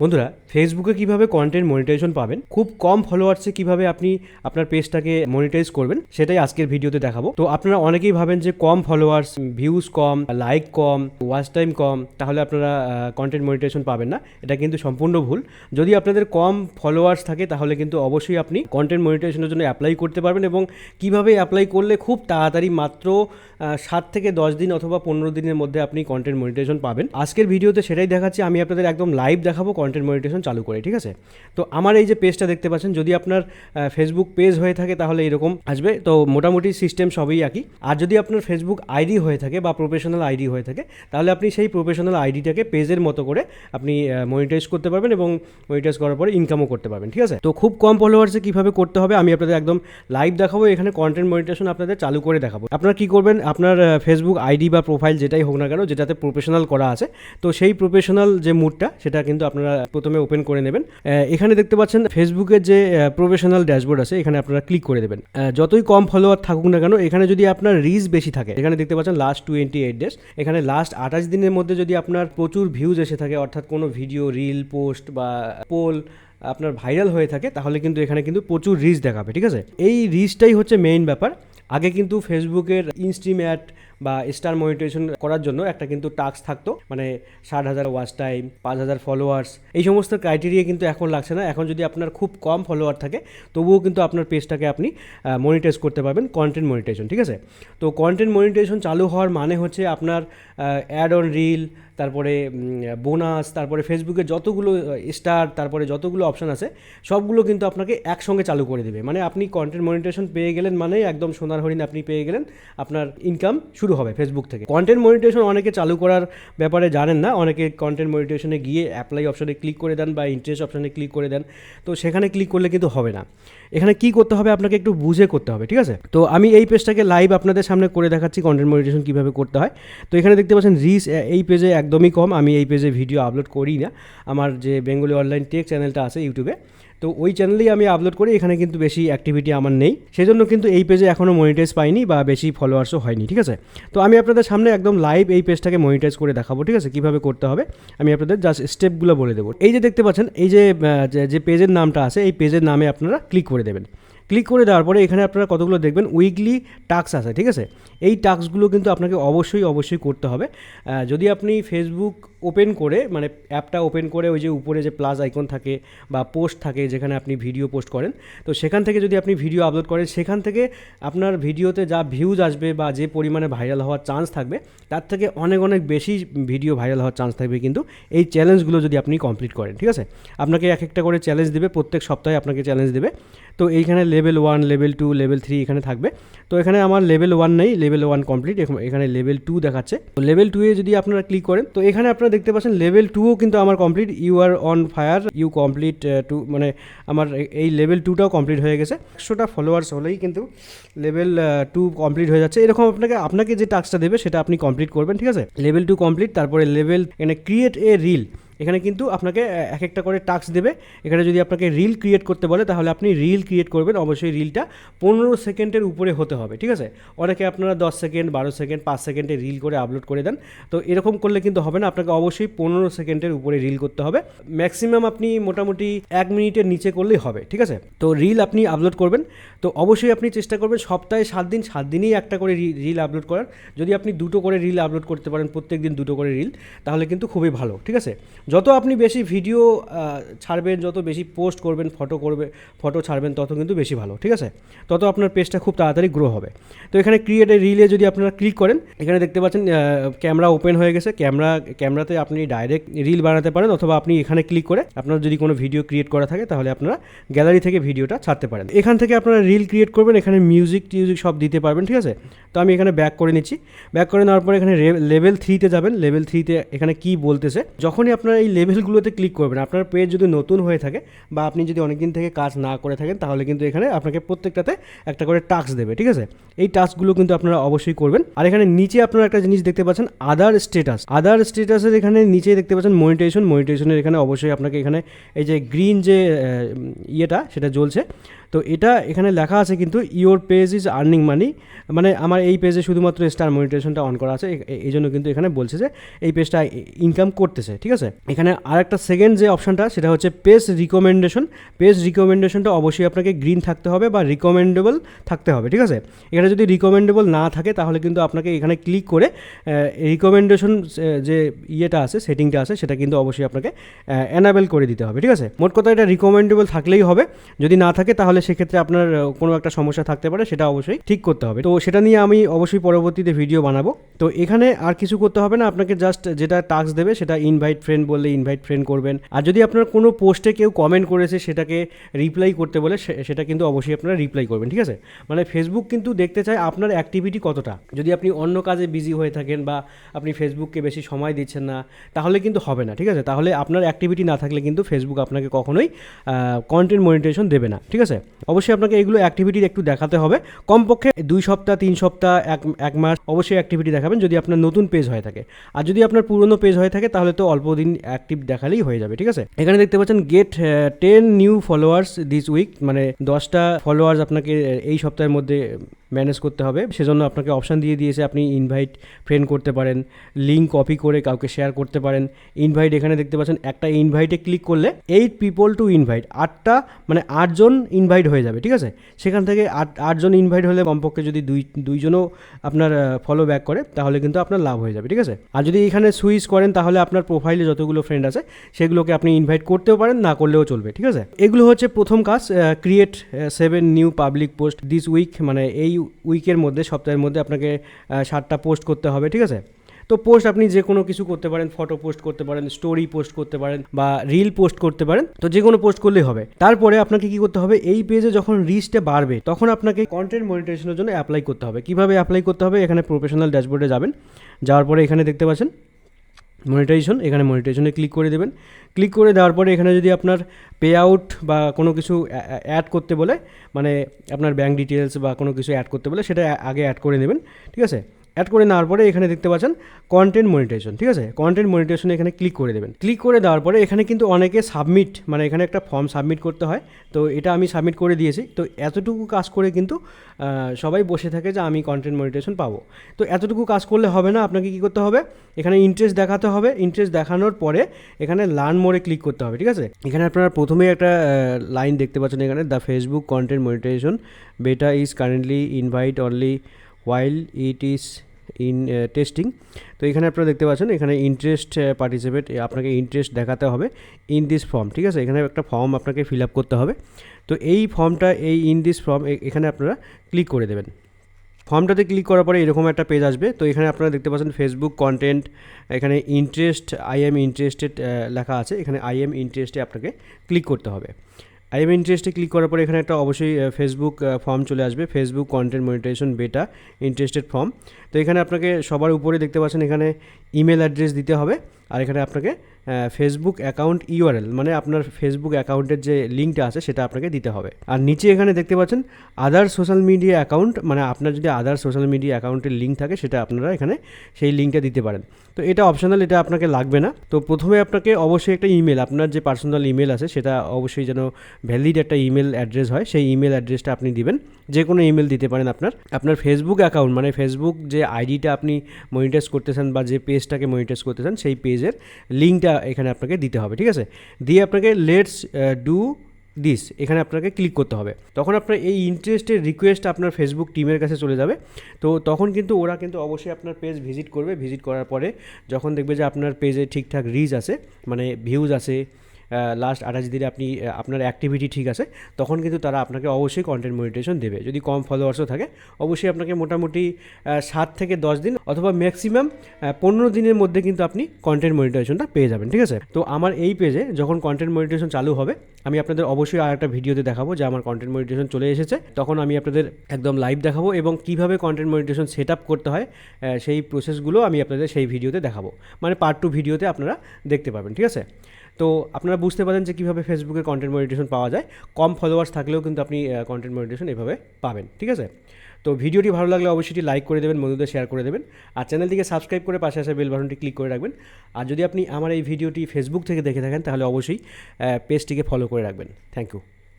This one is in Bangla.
বন্ধুরা ফেসবুকে কীভাবে কন্টেন্ট মনিটাইজেশন পাবেন, খুব কম ফলোয়ার্সে কীভাবে আপনি আপনার পেজটাকে মনিটাইজ করবেন, সেটাই আজকের ভিডিওতে দেখাবো। তো আপনারা অনেকেই ভাবেন যে কম ফলোয়ার্স ভিউজ কম লাইক কম ওয়াচ টাইম কম, তাহলে আপনারা কন্টেন্ট মনিটাইজেশন পাবেন না। এটা কিন্তু সম্পূর্ণ ভুল। যদি আপনাদের কম ফলোয়ার্স থাকে, তাহলে কিন্তু অবশ্যই আপনি কন্টেন্ট মনিটাইজেশনের জন্য অ্যাপ্লাই করতে পারবেন এবং কীভাবে অ্যাপ্লাই করলে খুব তাড়াতাড়ি মাত্র সাত থেকে দশ দিন অথবা পনেরো দিনের মধ্যে আপনি কন্টেন্ট মনিটাইজেশন পাবেন। আজকের ভিডিওতে সেটাই দেখাচ্ছি। আমি আপনাদের একদম লাইভ দেখাবো কন্টেন্ট মনিটেশন চালু করে, ঠিক আছে? তো আমার এই যে পেজটা দেখতে পাচ্ছেন, যদি আপনার ফেসবুক পেজ হয়ে থাকে তাহলে এরকম আসবে। তো মোটামুটি সিস্টেম সবই একই। আর যদি আপনার ফেসবুক আইডি হয়ে থাকে বা প্রফেশনাল আইডি হয়ে থাকে, তাহলে আপনি সেই প্রফেশনাল আইডিটাকে পেজের মতো করে আপনি মনিটাইজ করতে পারবেন এবং মনিটাইজ করার পরে ইনকামও করতে পারবেন, ঠিক আছে? তো খুব কম ফলোয়ার্সে কীভাবে করতে হবে? আমি আপনাদের একদম লাইভ দেখাবো, এখানে কন্টেন্ট মনিটেশন আপনাদের চালু করে দেখাবো। আপনারা কী করবেন? আপনার ফেসবুক আইডি বা প্রোফাইল যেটাই হোক না কেন, যেটাতে প্রফেশনাল করা আছে, তো সেই প্রফেশনাল যে মুডটা সেটা কিন্তু আপনারা প্রথমে ওপেন করে নেবেন। এখানে দেখতে পাচ্ছেন ফেসবুকের যে প্রফেশনাল ড্যাশবোর্ড আছে, এখানে আপনারা ক্লিক করে দেবেন। যতই কম ফলোয়ার থাকুক না কেন, এখানে যদি আপনার রিচ বেশি থাকে, এখানে দেখতে পাচ্ছেন লাস্ট টোয়েন্টি এইট ডেজ এখানে লাস্ট আঠাশ দিনের মধ্যে যদি আপনার প্রচুর ভিউজ এসে থাকে, অর্থাৎ কোনো ভিডিও রিল পোস্ট বা পোল আপনার ভাইরাল হয়ে থাকে, তাহলে কিন্তু এখানে কিন্তু প্রচুর রিচ দেখাবে, ঠিক আছে? এই রিচটাই হচ্ছে মেইন ব্যাপার। আগে কিন্তু ফেসবুকের ইনস্ট্রিম অ্যাড বা স্টার মনিটাইজেশন করার জন্য একটা কিন্তু টাস্ক থাকতো। মানে ষাট হাজার ওয়াচ টাইম পাঁচ হাজার ফলোয়ার্স এই সমস্ত ক্রাইটেরিয়া কিন্তু এখন লাগছে না। এখন যদি আপনার খুব কম ফলোয়ার থাকে, তবুও কিন্তু আপনার পেজটাকে আপনি মনিটাইজ করতে পারবেন কন্টেন্ট মনিটাইজেশন ঠিক আছে? তো কন্টেন্ট মনিটাইজেশন চালু হওয়ার মানে হচ্ছে আপনার অ্যাড অন রিল তারপরে বোনাস তারপরে ফেসবুকে যতগুলো স্টার তারপরে যতগুলো অপশান আছে, সবগুলো কিন্তু আপনাকে একসঙ্গে চালু করে দেবে। মানে আপনি কন্টেন্ট মনিটেশন পেয়ে গেলেন মানে একদম সোনার হরিণ আপনি পেয়ে গেলেন, আপনার ইনকাম শুরু হবে ফেসবুক থেকে। কন্টেন্ট মনিটেশন অনেকে চালু করার ব্যাপারে জানেন না। অনেকে কন্টেন্ট মনিটেশনে গিয়ে অ্যাপ্লাই অপশানে ক্লিক করে দেন বা ইন্টারেস্ট অপশানে ক্লিক করে দেন। তো সেখানে ক্লিক করলে কিন্তু হবে না। এখানে কি করতে হবে? আপনাকে একটু বুঝে করতে হবে, ঠিক আছে? তো আমি এই পেজটাকে লাইভ আপনাদের সামনে করে দেখাচ্ছি কন্টেন্ট মনিটেশন কীভাবে করতে হয়। তো এখানে দেখতে পাচ্ছেন রিচ এই পেজে একদমই কম। আমি এই পেজে ভিডিও আপলোড করি না। আমার যে বেঙ্গলি অনলাইন টেক চ্যানেলটা আছে ইউটিউবে তো ওই চ্যানেলেই আমি আপলোড করি, এখানে কিন্তু বেশি অ্যাক্টিভিটি আমার নেই। সেই জন্য কিন্তু এই পেজে এখনও মনিটাইজ পাইনি বা বেশি ফলোয়ার্সও হয়নি, ঠিক আছে? তো আমি আপনাদের সামনে একদম লাইভ এই পেজটাকে মনিটাইজ করে দেখাবো, ঠিক আছে? কীভাবে করতে হবে, আমি আপনাদের জাস্ট স্টেপগুলো বলে দেবো। এই যে দেখতে পাচ্ছেন, এই যে যে- পেজের নামটা আছে, এই পেজের নামে আপনারা ক্লিক করে দেবেন। ক্লিক করে দেওয়ার পরে এখানে আপনারা কতগুলো দেখবেন? উইকলি টাস্ক আছে, ঠিক আছে? এই টাস্কগুলো কিন্তু আপনাকে অবশ্যই অবশ্যই করতে হবে। যদি আপনি ফেসবুক ওপেন করে মানে অ্যাপটা ওপেন করে ওই যে উপরে যে প্লাস আইকন থাকে বা পোস্ট থাকে যেখানে আপনি ভিডিও পোস্ট করেন, তো সেখান থেকে যদি আপনি ভিডিও আপলোড করেন, সেখান থেকে আপনার ভিডিওতে যা ভিউজ আসবে বা যে পরিমাণে ভাইরাল হওয়ার চান্স থাকবে, তার থেকে অনেক অনেক বেশি ভিডিও ভাইরাল হওয়ার চান্স থাকবে কিন্তু এই চ্যালেঞ্জগুলো যদি আপনি কমপ্লিট করেন, ঠিক আছে? আপনাকে এক একটা করে চ্যালেঞ্জ দেবে, প্রত্যেক সপ্তাহে আপনাকে চ্যালেঞ্জ দেবে। তো এইখানে level one level two level three এখানে থাকবে। তো এখানে আমার লেভেল ওয়ান নেই লেভেল ওয়ান কমপ্লিট এখানে লেভেল টু দেখাচ্ছে। তো লেভেল টু এ যদি আপনারা ক্লিক করেন, তো এখানে আপনারা দেখতে পাচ্ছেন লেভেল টুও কিন্তু আমার complete you are on fire you complete two মানে আমার এই লেভেল টুটাও কমপ্লিট হয়ে গেছে। একশোটা ফলোয়ার্স হলেই কিন্তু লেভেল টু কমপ্লিট হয়ে যাচ্ছে। এরকম আপনাকে আপনাকে যে টাস্কটা দেবে, সেটা আপনি কমপ্লিট করবেন, ঠিক আছে? লেভেল টু কমপ্লিট তারপরে লেভেল এখানে ক্রিয়েট এ রিল এখানে কিন্তু আপনাকে এক একটা করে টাস্ক দেবে। এখানে যদি আপনাকে রিল ক্রিয়েট করতে বলে, তাহলে আপনি রিল ক্রিয়েট করবেন। অবশ্যই রিলটা পনেরো সেকেন্ডের উপরে হতে হবে, ঠিক আছে? অনেকে আপনারা দশ সেকেন্ড, বারো সেকেন্ড, পাঁচ সেকেন্ডে রিল করে আপলোড করে দেন। তো এরকম করলে কিন্তু হবে না, আপনাকে অবশ্যই পনেরো সেকেন্ডের উপরে রিল করতে হবে। ম্যাক্সিমাম আপনি মোটামুটি এক মিনিটের নিচে করলেই হবে, ঠিক আছে? তো রিল আপনি আপলোড করবেন। তো অবশ্যই আপনি চেষ্টা করবেন সপ্তাহে সাত দিন, সাত দিনেই একটা করে রিল আপলোড করার। যদি আপনি দুটো করে রিল আপলোড করতে পারেন প্রত্যেক দিন দুটো করে রিল তাহলে কিন্তু খুবই ভালো, ঠিক আছে? যত আপনি বেশি ভিডিও ছাড়বেন, যত বেশি পোস্ট করবেন ফটো করবে ফটো ছাড়বেন, তত কিন্তু বেশি ভালো, ঠিক আছে? তত আপনার পেজটা খুব তাড়াতাড়ি গ্রো হবে। তো এখানে ক্রিয়েট রিলে যদি আপনারা ক্লিক করেন, এখানে দেখতে পাচ্ছেন ক্যামেরা ওপেন হয়ে গেছে। ক্যামেরা ক্যামেরাতে আপনি ডাইরেক্ট রিল বানাতে পারেন অথবা আপনি এখানে ক্লিক করে আপনার যদি কোনো ভিডিও ক্রিয়েট করা থাকে, তাহলে আপনারা গ্যালারি থেকে ভিডিওটা ছাড়তে পারেন। এখান থেকে আপনারা রিল ক্রিয়েট করবেন, এখানে মিউজিক টিউজিক সব দিতে পারবেন, ঠিক আছে? তো আমি এখানে ব্যাক করে নিচ্ছি। ব্যাক করে নেওয়ার পরে এখানে লেভেল থ্রিতে যাবেন। লেভেল থ্রিতে এখানে কি বলতেছে, যখনই আপনারা এই লেভেলগুলোতে ক্লিক করবেন। আপনার পেজ যদি নতুন হয়ে থাকে বা আপনি যদি অনেক দিন থেকে কাজ না করে থাকেন, তাহলে কিন্তু এখানে আপনাকে প্রত্যেকটাতে একটা করে টাস্ক দেবে, ঠিক আছে? এই টাস্কগুলো কিন্তু আপনারা অবশ্যই করবেন। আর এখানে নিচে আপনারা একটা জিনিস দেখতে পাচ্ছেন আদার স্টেটাস আদার স্টেটাসের এখানে নিচে দেখতে পাচ্ছেন মনিটেশন মনিটেশনের এখানে অবশ্যই আপনাকে এখানে এই যে গ্রিন যে ইয়েটা, সেটা জ্বলছে। তো এটা এখানে লেখা আছে কিন্তু your page is earning money মানে আমার এই পেজে শুধুমাত্র স্টার মনিটেশনটা অন করা আছে। এই জন্য কিন্তু এখানে বলছে যে, এই পেজটা ইনকাম করতেছে, ঠিক আছে? এখানে আর একটা সেকেন্ড যে অপশানটা সেটা হচ্ছে পেজ রিকমেন্ডেশন পেজ রিকমেন্ডেশনটা অবশ্যই আপনাকে গ্রিন থাকতে হবে বা রিকমেন্ডেবল থাকতে হবে, ঠিক আছে? এখানে যদি রিকমেন্ডেবল না থাকে, তাহলে কিন্তু আপনাকে এখানে ক্লিক করে রিকমেন্ডেশন যে ইয়েটা আছে সেটিংটা আছে, সেটা কিন্তু অবশ্যই আপনাকে অ্যানাবেল করে দিতে হবে, ঠিক আছে? মোট কথা এটা রিকমেন্ডেবল থাকলেই হবে। যদি না থাকে, তাহলে সেক্ষেত্রে আপনার কোনো একটা সমস্যা থাকতে পারে, সেটা অবশ্যই ঠিক করতে হবে। তো সেটা নিয়ে আমি অবশ্যই পরবর্তীতে ভিডিও বানাবো। তো এখানে আর কিছু করতে হবে না, আপনাকে জাস্ট যেটা টাস্ক দেবে, সেটা ইনভাইট ফ্রেন্ড বললে ইনভাইট ফ্রেন্ড করবেন। আর যদি আপনার কোনো পোস্টে কেউ কমেন্ট করেছে সেটাকে রিপ্লাই করতে বলে সেটা কিন্তু অবশ্যই আপনারা রিপ্লাই করবেন, ঠিক আছে? মানে ফেসবুক কিন্তু দেখতে চায় আপনার অ্যাক্টিভিটি কতটা। যদি আপনি অন্য কাজে বিজি হয়ে থাকেন বা আপনি ফেসবুককে বেশি সময় দিচ্ছেন না, তাহলে কিন্তু হবে না, ঠিক আছে? তাহলে আপনার অ্যাক্টিভিটি না থাকলে কিন্তু ফেসবুক আপনাকে কখনোই কন্টেন্ট মনিটেশন দেবে না, ঠিক আছে? অবশ্যই আপনাকে এগুলো অ্যাক্টিভিটি একটু দেখাতে হবে। কমপক্ষে দুই সপ্তাহ, তিন সপ্তাহ, এক এক মাস অবশ্যই অ্যাক্টিভিটি দেখাবেন যদি আপনার নতুন পেজ হয়ে থাকে। আর যদি আপনার পুরনো পেজ হয়ে থাকে, তাহলে তো অল্প দিন অ্যাক্টিভ দেখালেই হয়ে যাবে, ঠিক আছে? এখানে দেখতে পাচ্ছেন get ten new followers this week মানে দশটা ফলোয়ার্স আপনাকে এই সপ্তাহের মধ্যে ম্যানেজ করতে হবে। সেজন্য আপনাকে অপশান দিয়ে দিয়েছে, আপনি ইনভাইট ফ্রেন্ড করতে পারেন লিঙ্ক কপি করে কাউকে শেয়ার করতে পারেন। ইনভাইট এখানে দেখতে পাচ্ছেন একটা ইনভাইটে ক্লিক করলে এইট পিপল টু ইনভাইট আটটা মানে আটজন ইনভাইট হয়ে যাবে, ঠিক আছে? সেখান থেকে আট, আটজন ইনভাইট হলে কমপক্ষে যদি দুই, দুইজনও আপনার ফলো ব্যাক করে, তাহলে কিন্তু আপনার লাভ হয়ে যাবে, ঠিক আছে? আর যদি এখানে সুইচ করেন, তাহলে আপনার প্রোফাইলে যতগুলো ফ্রেন্ড আছে, সেগুলোকে আপনি ইনভাইট করতেও পারেন, না করলেও চলবে, ঠিক আছে? এগুলো হচ্ছে প্রথম কাজ create seven new public post this week মানে এই উইকের মধ্যে, সপ্তাহের মধ্যে আপনাকে সাতটা পোস্ট করতে হবে, ঠিক আছে? তো পোস্ট আপনি যে কোনো কিছু করতে পারেন ফটো পোস্ট করতে পারেন স্টোরি পোস্ট করতে পারেন, বা রিল পোস্ট করতে পারেন, তো যে কোনো পোস্ট করলেই হবে। তারপরে আপনাকে কি করতে হবে? এই পেজে যখন রিচটা বাড়বে, তখন আপনাকে কন্টেন্ট মনিটাইজেশনের জন্য অ্যাপ্লাই করতে হবে। কীভাবে অ্যাপ্লাই করতে হবে? এখানে প্রফেশনাল ড্যাশবোর্ডে যাবেন, যাওয়ার পরে এখানে দেখতে পাচ্ছেন মনিটাইজেশন এখানে মনিটাইজেশনে ক্লিক করে দেবেন। ক্লিক করে দেওয়ার পরে এখানে যদি আপনার পে আউট বা কোনো কিছু অ্যাড করতে বলে মানে আপনার ব্যাঙ্ক ডিটেলস বা কোনো কিছু অ্যাড করতে বলে, সেটা আগে অ্যাড করে নেবেন, ঠিক আছে? অ্যাড করে নেওয়ার পরে এখানে দেখতে পাচ্ছেন কন্টেন্ট মনিটাইজেশন ঠিক আছে? কন্টেন্ট মনিটাইজেশন এখানে ক্লিক করে দেবেন। ক্লিক করে দেওয়ার পরে এখানে কিন্তু অনেকে সাবমিট মানে এখানে একটা ফর্ম সাবমিট করতে হয়। তো এটা আমি সাবমিট করে দিয়েছি। তো এতটুকু কাজ করে কিন্তু সবাই বসে থাকে যে আমি কন্টেন্ট মনিটাইজেশন পাবো। তো এতটুকু কাজ করলে হবে না, আপনাকে কী করতে হবে? এখানে ইন্টারেস্ট দেখাতে হবে। ইন্টারেস্ট দেখানোর পরে এখানে লার্ন মোড়ে ক্লিক করতে হবে, ঠিক আছে? এখানে আপনারা প্রথমেই একটা লাইন দেখতে পাচ্ছেন এখানে the Facebook content monetisation beta is currently invite only while it is in testing তো এখানে আপনারা দেখতে পাচ্ছেন, এখানে ইন্টারেস্ট পার্টিসিপেট আপনাকে ইন্টারেস্ট দেখাতে হবে ইন দিস ফর্ম ঠিক আছে? এখানে একটা ফর্ম আপনাকে ফিল আপ করতে হবে। তো এই ফর্মটা এই ইন দিস ফর্ম এখানে আপনারা ক্লিক করে দেবেন। ফর্মটাতে ক্লিক করার পরে এরকম একটা পেজ আসবে। তো এখানে আপনারা দেখতে পাচ্ছেন ফেসবুক কন্টেন্ট এখানে ইন্টারেস্ট আই এম ইন্টারেস্টেড লেখা আছে। এখানে আই এম ইন্টারেস্টে আপনাকে ক্লিক করতে হবে। আই এম ইন্টারেস্টে ক্লিক করার পরে এখানে একটা অবশ্যই ফেসবুক ফর্ম চলে আসবে। Facebook content monetisation beta interested form তো এখানে আপনাকে সবার উপরে দেখতে পাচ্ছেন, এখানে ইমেল অ্যাড্রেস দিতে হবে। আর এখানে আপনাকে ফেসবুক অ্যাকাউন্ট ইউআরএল মানে আপনার ফেসবুক অ্যাকাউন্টের যে লিঙ্কটা আছে সেটা আপনাকে দিতে হবে। আর নিচে এখানে দেখতে পাচ্ছেন আদার সোশ্যাল মিডিয়া অ্যাকাউন্ট মানে আপনার যদি আদার সোশ্যাল মিডিয়া অ্যাকাউন্টের লিঙ্ক থাকে, সেটা আপনারা এখানে সেই লিঙ্কটা দিতে পারেন। তো এটা অপশনাল এটা আপনাকে লাগবে না। তো প্রথমে আপনাকে অবশ্যই একটা ইমেল আপনার যে পার্সোনাল ইমেল আছে, সেটা অবশ্যই যেন ভ্যালিড একটা ইমেল অ্যাড্রেস হয়, সেই ইমেল অ্যাড্রেসটা আপনি দিবেন। যে কোনো ইমেল দিতে পারেন আপনার। আপনার ফেসবুক অ্যাকাউন্ট মানে ফেসবুক যে আইডিটা আপনি মনিটাইজ করতেছেন বা যে পেজটাকে মনিটাইজ করতেছেন, সেই পেজের লিঙ্কটা এখানে আপনাকে দিতে হবে, ঠিক আছে? দিয়ে আপনাকে লেটস ডু দিস এখানে আপনাকে ক্লিক করতে হবে। তখন আপনার এই ইন্টারেস্টের রিকোয়েস্ট আপনার ফেসবুক টিমের কাছে চলে যাবে। তো তখন কিন্তু ওরা কিন্তু অবশ্যই আপনার পেজ ভিজিট করবে। ভিজিট করার পরে যখন দেখবে যে আপনার পেজে ঠিকঠাক রিচ আছে মানে ভিউজ আছে লাস্ট আঠাশ দিনে আপনি আপনার অ্যাক্টিভিটি ঠিক আছে, তখন কিন্তু তারা আপনাকে অবশ্যই কন্টেন্ট মনিটেশন দেবে। যদি কম ফলোয়ার্সও থাকে, অবশ্যই আপনাকে মোটামুটি সাত থেকে দশ দিন অথবা ম্যাক্সিমাম পনেরো দিনের মধ্যে কিন্তু আপনি কন্টেন্ট মনিটাইজেশনটা পেয়ে যাবেন, ঠিক আছে? তো আমার এই পেজে যখন কন্টেন্ট মনিটাইজেশন চালু হবে, আমি আপনাদের অবশ্যই আর একটা ভিডিওতে দেখাবো যে আমার কন্টেন্ট মনিটাইজেশন চলে এসেছে। তখন আমি আপনাদের একদম লাইভ দেখাবো এবং কীভাবে কন্টেন্ট মনিটাইজেশন সেট আপ করতে হয় সেই প্রসেসগুলো আমি আপনাদের সেই ভিডিওতে দেখাবো। মানে পার্ট টু ভিডিওতে আপনারা দেখতে পাবেন, ঠিক আছে? তো আপনারা বুঝতে পারেন যে কীভাবে ফেসবুকে কন্টেন্ট মডিটেশন পাওয়া যায়। কম ফলোয়ার্স থাকলেও কিন্তু আপনি কন্টেন্ট মডিটেশন এভাবে পাবেন, ঠিক আছে? তো ভিডিওটি ভালো লাগলে অবশ্যই লাইক করে দেবেন, বন্ধুদের শেয়ার করে দেবেন। আর চ্যানেলটিকে সাবস্ক্রাইব করে পাশে আসে বেল বাটনটি ক্লিক করে রাখবেন। আর যদি আপনি আমার এই ভিডিওটি ফেসবুক থেকে দেখে থাকেন, তাহলে অবশ্যই পেজটিকে ফলো করে রাখবেন। Thank you